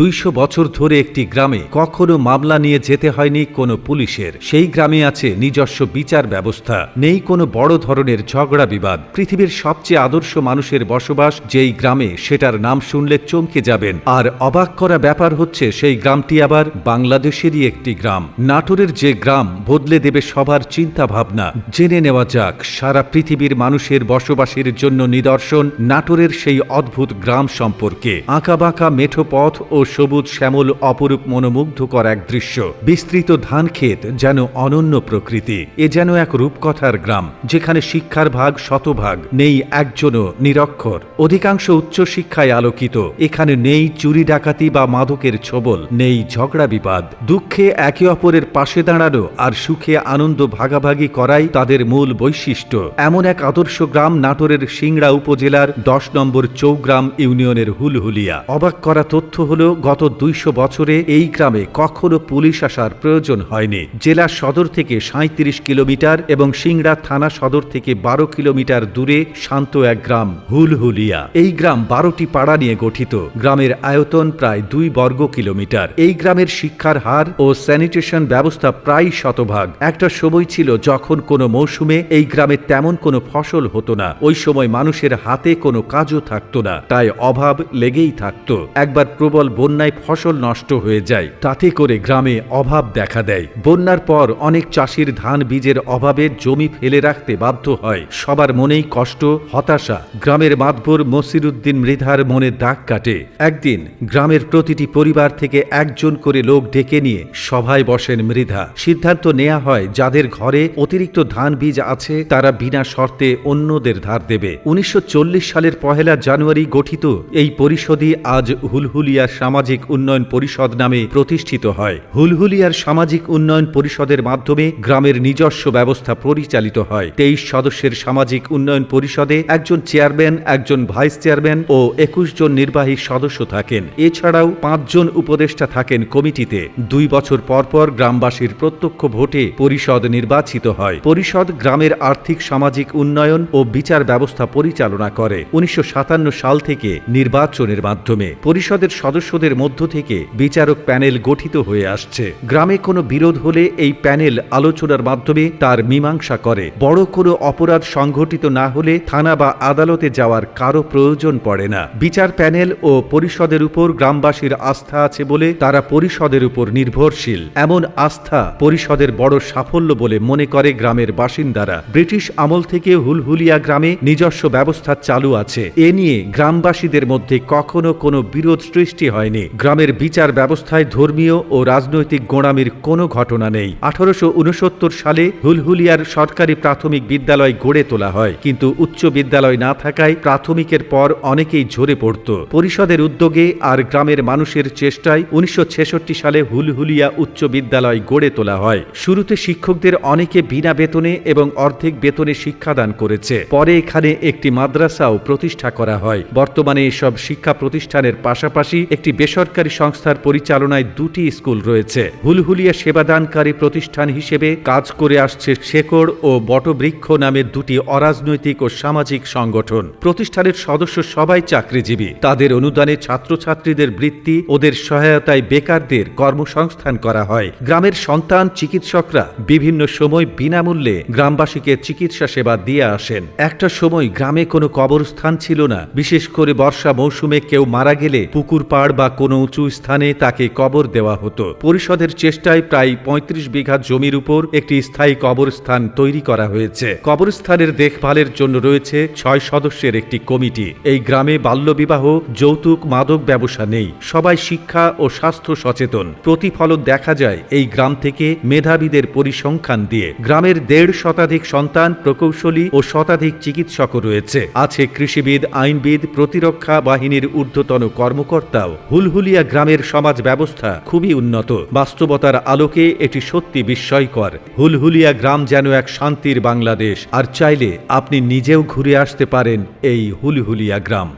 দুইশো বছর ধরে একটি গ্রামে কখনো মামলা নিয়ে যেতে হয়নি কোনো পুলিশের। সেই গ্রামে আছে নিজস্ব বিচার ব্যবস্থা। নেই কোনো বড় ধরনের ঝগড়া বিবাদ। পৃথিবীর সবচেয়ে আদর্শ মানুষের বসবাস যেই গ্রামে, সেটার নাম শুনলে চমকে যাবেন। আর অবাক করা ব্যাপার হচ্ছে, সেই গ্রামটি আবার বাংলাদেশেরই একটি গ্রাম। নাটোরের যে গ্রাম, বদলে দেবে সবার চিন্তা ভাবনা জেনে নেওয়া যাক, সারা পৃথিবীর মানুষের বসবাসের জন্য নিদর্শন নাটোরের সেই অদ্ভুত গ্রাম সম্পর্কে। আঁকাবাঁকা মেঠো পথ ও সবুজ শ্যামল অপরূপ মনোমুগ্ধকর এক দৃশ্য। বিস্তৃত ধান ক্ষেত যেন অনন্য প্রকৃতি। এ যেন এক রূপকথার গ্রাম, যেখানে শিক্ষার ভাগ শতভাগ, নেই একজনও নিরক্ষর। অধিকাংশ উচ্চশিক্ষায় আলোকিত। এখানে নেই চুরি ডাকাতি বা মাদকের ছোবল, নেই ঝগড়া বিবাদ। দুঃখে একে অপরের পাশে দাঁড়ানো আর সুখে আনন্দ ভাগাভাগি করাই তাদের মূল বৈশিষ্ট্য। এমন এক আদর্শ গ্রাম নাটোরের সিংড়া উপজেলার দশ নম্বর চৌগ্রাম ইউনিয়নের হুলহুলিয়া। অবাক করা তথ্য হল গত দুইশো বছরে এই গ্রামে কখনো পুলিশ আসার প্রয়োজন হয়নি। জেলা সদর থেকে সাঁত্রিশ কিলোমিটার এবং সিংড়া থানা সদর থেকে বারো কিলোমিটার দূরে শান্ত এক গ্রাম, হুলহুলিয়া। এই গ্রাম বারোটি পাড়া নিয়ে গঠিত। গ্রামের আয়তন প্রায় দুই বর্গ কিলোমিটার। এই গ্রামের শিক্ষার হার ও স্যানিটেশন ব্যবস্থা প্রায় শতভাগ। একটা সময় ছিল যখন কোনো মৌসুমে এই গ্রামে তেমন কোনো ফসল হতো না। ওই সময় মানুষের হাতে কোনো কাজও থাকতো না। তাই অভাব লেগেই থাকতো। একবার প্রবল বন্যায় ফসল নষ্ট হয়ে যায়। তাতে করে গ্রামে অভাব দেখা দেয়। বন্যার পর অনেক চাষির ধান বীজের অভাবে জমি ফেলে রাখতে বাধ্য হয়। সবার মনেই কষ্ট, হতাশা। গ্রামের মাতবর মসিরুদ্দিন মৃধার মনে দাগ কাটে। একদিন গ্রামের প্রতিটি পরিবার থেকে একজন করে লোক ডেকে নিয়ে সভায় বসেন মৃধা। সিদ্ধান্ত নেওয়া হয় যাদের ঘরে অতিরিক্ত ধান বীজ আছে, তারা বিনা শর্তে অন্যদের ধার দেবে। উনিশশো চল্লিশ সালের পহেলা জানুয়ারি গঠিত এই পরিষদই আজ হুলহুলিয়ার সামাজিক উন্নয়ন পরিষদ নামে প্রতিষ্ঠিত হয়। হুলহুলিয়ার সামাজিক উন্নয়ন পরিষদের মাধ্যমে গ্রামের নিজস্ব ব্যবস্থা পরিচালিত হয়। তেইশ সদস্যের সামাজিক উন্নয়ন পরিষদে একজন চেয়ারম্যান, একজন ভাইস চেয়ারম্যান ও একুশ জন নির্বাহী সদস্য থাকেন। এছাড়াও পাঁচজন উপদেষ্টা থাকেন কমিটিতে। দুই বছর পর পর গ্রামবাসীর প্রত্যক্ষ ভোটে পরিষদ নির্বাচিত হয়। পরিষদ গ্রামের আর্থিক, সামাজিক উন্নয়ন ও বিচার ব্যবস্থা পরিচালনা করে। উনিশশো সাতান্ন সাল থেকে নির্বাচনের মাধ্যমে। পরিষদের সদস্যদের মধ্য থেকে বিচারক প্যানেল গঠিত হয়ে আসছে। গ্রামে কোনো বিরোধ হলে এই প্যানেল আলোচনার মাধ্যমে তার মীমাংসা করে। বড় কোনো অপরাধ সংঘটিত না হলে থানা বা আদালতে যাওয়ার কারও প্রয়োজন পড়ে না। বিচার প্যানেল ও পরিষদের উপর গ্রামবাসীর আস্থা আছে বলে তারা পরিষদের উপর নির্ভরশীল। এমন আস্থা পরিষদের বড় সাফল্য বলে মনে করে গ্রামের বাসিন্দারা। ব্রিটিশ আমল থেকে হুলহুলিয়া গ্রামে নিজস্ব ব্যবস্থা চালু আছে। এ নিয়ে গ্রামবাসীদের মধ্যে কখনো কোনো বিরোধ সৃষ্টি হয়নি। গ্রামের বিচার ব্যবস্থায় ধর্মীয় ও রাজনৈতিক গোড়ামির কোনো ঘটনা নেই। আঠারোশো উনসত্তর সালে হুলহুলিয়ার সরকারি প্রাথমিক বিদ্যালয় গড়ে তোলা হয়। কিন্তু উচ্চ বিদ্যালয় না থাকায় প্রাথমিকের পর অনেকেই ঝরে পড়ত। পরিষদের উদ্যোগে আর গ্রামের মানুষের চেষ্টায় উনিশশো ছেষট্টি সালে হুলহুলিয়া উচ্চ বিদ্যালয় গড়ে তোলা হয়। শুরুতে শিক্ষকদের অনেকে বিনা বেতনে এবং অর্ধেক বেতনে শিক্ষাদান করেছে। পরে এখানে একটি মাদ্রাসাও প্রতিষ্ঠা করা হয়। বর্তমানে এসব শিক্ষা প্রতিষ্ঠানের পাশাপাশি একটি বেসরকারি সংস্থার পরিচালনায় দুটি স্কুল রয়েছে। হুলহুলিয়া সেবাদানকারী প্রতিষ্ঠান হিসেবে কাজ করে আসছে শেকড় ও বটবৃক্ষ নামের দুটি অরাজনৈতিক ও সামাজিক সংগঠন। প্রতিষ্ঠানের সদস্য সবাই চাকরিজীবী। তাদের অনুদানে ছাত্রছাত্রীদের বৃত্তি, ওদের সহায়তায় বেকারদের কর্মসংস্থান করা হয়। গ্রামের সন্তান চিকিৎসকরা বিভিন্ন সময় বিনামূল্যে গ্রামবাসীকে চিকিৎসা সেবা দিয়ে আসেন। একটা সময় গ্রামে কোনো কবরস্থান ছিল না। বিশেষ করে বর্ষা মৌসুমে কেউ মারা গেলে পুকুর পাড় বা কোনো উঁচু স্থানে তাকে কবর দেওয়া হতো। পরিষদের চেষ্টায় প্রায় ৩৫ বিঘা জমির উপর একটি স্থায়ী কবরস্থান তৈরি করা হয়েছে। কবরস্থানের দেখভালের জন্য রয়েছে ছয় সদস্যের একটি কমিটি। এই গ্রামে বাল্যবিবাহ, যৌতুক, মাদক ব্যবসা নেই। সবাই শিক্ষা ও স্বাস্থ্য সচেতন। প্রতিফলন দেখা যায় এই গ্রাম থেকে মেধাবীদের পরিসংখ্যান দিয়ে। গ্রামের দেড় শতাধিক সন্তান প্রকৌশলী ও শতাধিক চিকিৎসকও রয়েছে। আছে কৃষিবিদ, আইনবিদ, প্রতিরক্ষা বাহিনীর ঊর্ধ্বতন কর্মকর্তাও। হুলহুলিয়া গ্রামের সমাজ ব্যবস্থা খুবই উন্নত। বাস্তবতার আলোকে এটি সত্যি বিস্ময়কর। হুলহুলিয়া গ্রাম যেন এক শান্তির বাংলাদেশ। আর চাইলে আপনি নিজেও ঘুরে আসতে পারেন এই হুলহুলিয়া গ্রাম।